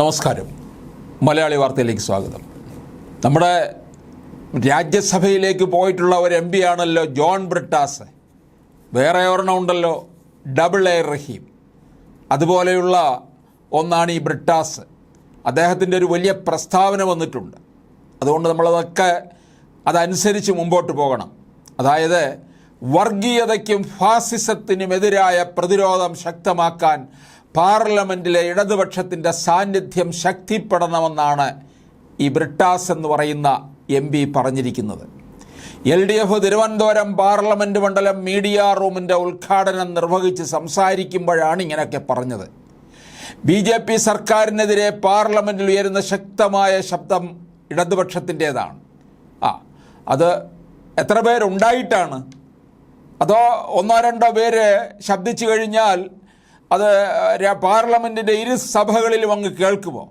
നമസ്കാരം. മലയാളി വാർത്തയിലേക്ക് സ്വാഗതം. നമ്മുടെ രാജ്യസഭയിലേക്ക് പോയിട്ടുള്ള ഒരു എം പി ആണല്ലോ ജോൺ ബ്രിട്ടാസ്. വേറെ ഒരെണ്ണം ഉണ്ടല്ലോ ഡബിൾ എ റഹീം. അതുപോലെയുള്ള ഒന്നാണ് ഈ ബ്രിട്ടാസ്. അദ്ദേഹത്തിന്റെ ഒരു വലിയ പ്രസ്താവന വന്നിട്ടുണ്ട്. അതുകൊണ്ട് നമ്മളതൊക്കെ അതനുസരിച്ച് മുമ്പോട്ട് പോകണം. അതായത് വർഗീയതയ്ക്കും ഫാസിസത്തിനുമെതിരായ പ്രതിരോധം ശക്തമാക്കാൻ പാർലമെന്റിലെ ഇടതുപക്ഷത്തിന്റെ സാന്നിധ്യം ശക്തിപ്പെടണമെന്നാണ് ഈ ബ്രിട്ടാസ് എന്ന് പറയുന്ന എം പി പറഞ്ഞിരിക്കുന്നത്. L D F Thiruvananthapuram parliament മണ്ഡലം മീഡിയ റൂമിന്റെ ഉദ്ഘാടനം നിർവഹിച്ച് സംസാരിക്കുമ്പോഴാണ് ഇങ്ങനെയൊക്കെ പറഞ്ഞത്. ബി ജെ പി സർക്കാരിനെതിരെ പാർലമെന്റിൽ ഉയരുന്ന ശക്തമായ ശബ്ദം ഇടതുപക്ഷത്തിന്റേതാണ്. ആ അത് എത്ര പേരുണ്ടായിട്ടാണ്? അതോ ഒന്നോ രണ്ടോ പേര് ശബ്ദിച്ചു കഴിഞ്ഞാൽ അത് പാർലമെന്റിന്റെ ഇരു സഭകളിലും അങ്ങ് കേൾക്കുമോ?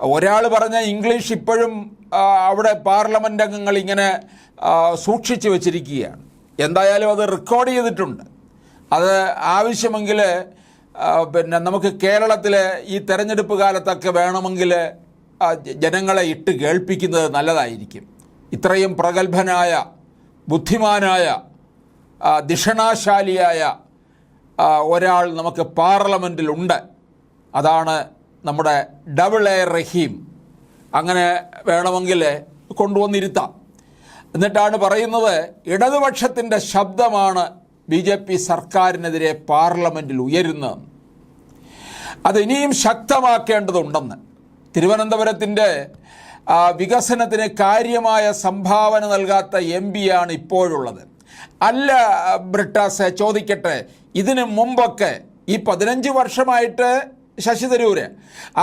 ഒരാൾ പറഞ്ഞ ഇംഗ്ലീഷ് ഇപ്പോഴും അവിടെ പാർലമെന്റ് അംഗങ്ങൾ ഇങ്ങനെ സൂക്ഷിച്ച് വച്ചിരിക്കുകയാണ്. എന്തായാലും അത് റെക്കോർഡ് ചെയ്തിട്ടുണ്ട്. അത് ആവശ്യമെങ്കിൽ പിന്നെ നമുക്ക് കേരളത്തിൽ ഈ തെരഞ്ഞെടുപ്പ് കാലത്തൊക്കെ വേണമെങ്കിൽ ജനങ്ങളെ ഇട്ട് കേൾപ്പിക്കുന്നത് നല്ലതായിരിക്കും. ഇത്രയും പ്രഗത്ഭനായ ബുദ്ധിമാനായ ദിഷണാശാലിയായ ഒരാൾ നമുക്ക് പാർലമെന്റിലുണ്ട് അതാണ് നമ്മുടെ ഡബിൾ എ റഹീം. അങ്ങനെ വേണമെങ്കിൽ കൊണ്ടുവന്നിരുത്താം. എന്നിട്ടാണ് പറയുന്നത് ഇടതുപക്ഷത്തിന്റെ ശബ്ദമാണ് ബി ജെ പി സർക്കാരിനെതിരെ പാർലമെന്റിൽ ഉയരുന്നത്. അത് ഇനിയും ശക്തമാക്കേണ്ടതുണ്ടെന്ന് തിരുവനന്തപുരത്തിന്റെ വികസനത്തിന് കാര്യമായ സംഭാവന നൽകാത്ത എം പിയാണ് ഇപ്പോഴുള്ളത്. അല്ല ബ്രിട്ടാസ് ചോദിക്കട്ടെ ഇതിനു മുമ്പൊക്കെ ഈ പതിനഞ്ച് വർഷമായിട്ട് ശശി തരൂര്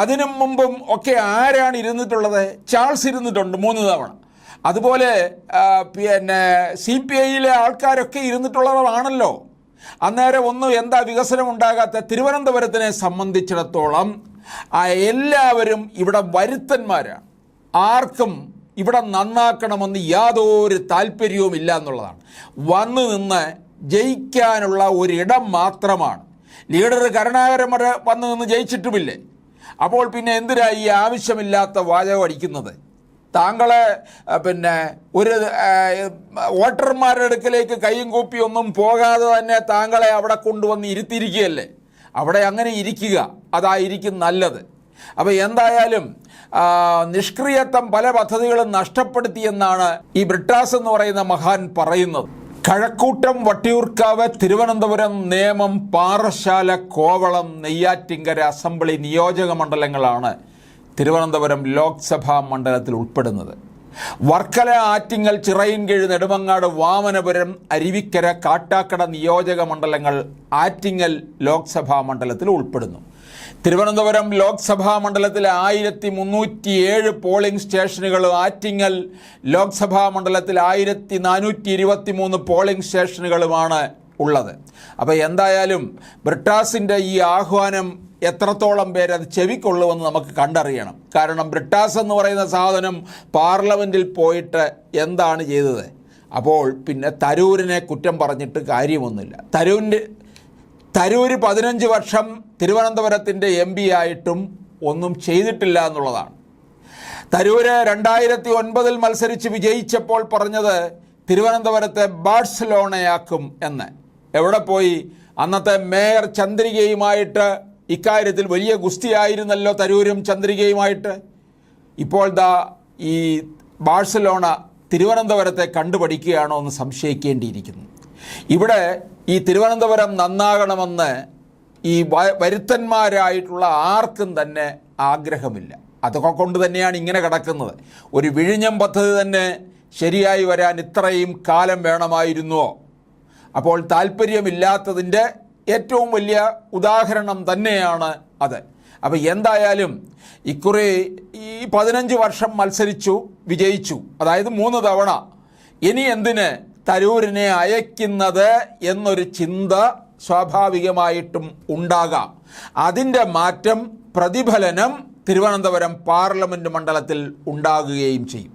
അതിനു മുമ്പും ഒക്കെ ആരാണ് ഇരുന്നിട്ടുള്ളത്? ചാൾസ് ഇരുന്നിട്ടുണ്ട് മൂന്ന് തവണ. അതുപോലെ പിന്നെ സി പി ഐയിലെ ആൾക്കാരൊക്കെ ഇരുന്നിട്ടുള്ളതാണല്ലോ അന്നേരം ഒന്നും എന്താ വികസനം ഉണ്ടാകാത്ത തിരുവനന്തപുരത്തിനെ സംബന്ധിച്ചിടത്തോളം എല്ലാവരും ഇവിടെ വരുത്തന്മാരാണ് ആർക്കും ഇവിടെ നന്നാക്കണമെന്ന് യാതൊരു താല്പര്യവും ഇല്ല എന്നുള്ളതാണ്. വന്നു നിന്ന് ജയിക്കാനുള്ള ഒരിടം മാത്രമാണ്. ലീഡർ കരുണാകരൻ വരെ വന്നു നിന്ന് ജയിച്ചിട്ടുമില്ലേ? അപ്പോൾ പിന്നെ എന്തിനാ ഈ ആവശ്യമില്ലാത്ത വാചകം അടിക്കുന്നത്? താങ്കളെ പിന്നെ ഒരു വോട്ടർമാരുടെ അടുക്കലേക്ക് കൈയും കൂപ്പി ഒന്നും പോകാതെ തന്നെ താങ്കളെ അവിടെ കൊണ്ടുവന്ന് ഇരുത്തിയിരിക്കുകയല്ലേ? അവിടെ അങ്ങനെ ഇരിക്കുക അതായിരിക്കും നല്ലത്. അപ്പോൾ എന്തായാലും നിഷ്ക്രിയത്വം പല പദ്ധതികളും നഷ്ടപ്പെടുത്തിയെന്നാണ് ഈ ബ്രിട്ടാസ് എന്ന് പറയുന്ന മഹാൻ പറയുന്നത്. കഴക്കൂട്ടം വട്ടിയൂർക്കാവ് തിരുവനന്തപുരം നേമം പാറശാല കോവളം നെയ്യാറ്റിങ്കര അസംബ്ലി നിയോജക മണ്ഡലങ്ങളാണ് തിരുവനന്തപുരം ലോക്സഭാ മണ്ഡലത്തിൽ ഉൾപ്പെടുന്നത്. വർക്കല ആറ്റിങ്ങൽ ചിറയിൻകീഴ് നെടുമങ്ങാട് വാമനപുരം അരുവിക്കര കാട്ടാക്കട നിയോജക മണ്ഡലങ്ങൾ ആറ്റിങ്ങൽ ലോക്സഭാ മണ്ഡലത്തിൽ ഉൾപ്പെടുന്നു. തിരുവനന്തപുരം ലോക്സഭാ മണ്ഡലത്തിലെ ആയിരത്തി മുന്നൂറ്റിയേഴ് പോളിംഗ് സ്റ്റേഷനുകളും ആറ്റിങ്ങൽ ലോക്സഭാ മണ്ഡലത്തിൽ ആയിരത്തി നാനൂറ്റി ഇരുപത്തി മൂന്ന് പോളിംഗ് സ്റ്റേഷനുകളുമാണ് ഉള്ളത്. അപ്പോൾ എന്തായാലും ബ്രിട്ടാസിന്റെ ഈ ആഹ്വാനം എത്രത്തോളം പേര് അത് ചെവിക്കൊള്ളുമെന്ന് നമുക്ക് കണ്ടറിയണം. കാരണം ബ്രിട്ടാസ് എന്ന് പറയുന്ന സാധനം പാർലമെന്റിൽ പോയിട്ട് എന്താണ് ചെയ്തത്? അപ്പോൾ പിന്നെ തരൂരിനെ കുറ്റം പറഞ്ഞിട്ട് കാര്യമൊന്നുമില്ല. തരൂരിന്റെ തരൂര് പതിനഞ്ച് വർഷം തിരുവനന്തപുരത്തിന്റെ എം പി ആയിട്ടും ഒന്നും ചെയ്തിട്ടില്ല എന്നുള്ളതാണ്. തരൂര് രണ്ടായിരത്തി ഒൻപതിൽ മത്സരിച്ച് വിജയിച്ചപ്പോൾ പറഞ്ഞത് തിരുവനന്തപുരത്തെ ബാഴ്സലോണയാക്കും എന്ന്. എവിടെ പോയി? അന്നത്തെ മേയർ ചന്ദ്രികയുമായിട്ട് ഇക്കാര്യത്തിൽ വലിയ ഗുസ്തിയായിരുന്നല്ലോ തരൂരും ചന്ദ്രികയുമായിട്ട്. ഇപ്പോൾ ദാ ഈ ബാഴ്സലോണ തിരുവനന്തപുരത്തെ കണ്ടുപഠിക്കുകയാണോ എന്ന് സംശയിക്കേണ്ടിയിരിക്കുന്നു. ഇവിടെ ഈ തിരുവനന്തപുരം നന്നാകണമെന്ന് ഈ വരുത്തന്മാരായിട്ടുള്ള ആർക്കും തന്നെ ആഗ്രഹമില്ല. അതൊക്കെ കൊണ്ട് തന്നെയാണ് ഇങ്ങനെ കിടക്കുന്നത്. ഒരു വിഴിഞ്ഞം പദ്ധതി തന്നെ ശരിയായി വരാൻ ഇത്രയും കാലം വേണമായിരുന്നുവോ അപ്പോൾ താല്പര്യമില്ലാത്തതിന്റെ ഏറ്റവും വലിയ ഉദാഹരണം തന്നെയാണ് അത്. അപ്പോൾ എന്തായാലും ഇക്കുറി ഈ പതിനഞ്ച് വർഷം മത്സരിച്ചു വിജയിച്ചു. അതായത് മൂന്ന് തവണ. ഇനി എന്തിന് തരൂരിനെ അയക്കുന്നത് എന്നൊരു ചിന്ത സ്വാഭാവികമായിട്ടും ഉണ്ടാകാം. അതിന്റെ മാറ്റം പ്രതിഫലനം തിരുവനന്തപുരം പാർലമെന്റ് മണ്ഡലത്തിൽ ഉണ്ടാകുകയും ചെയ്യും.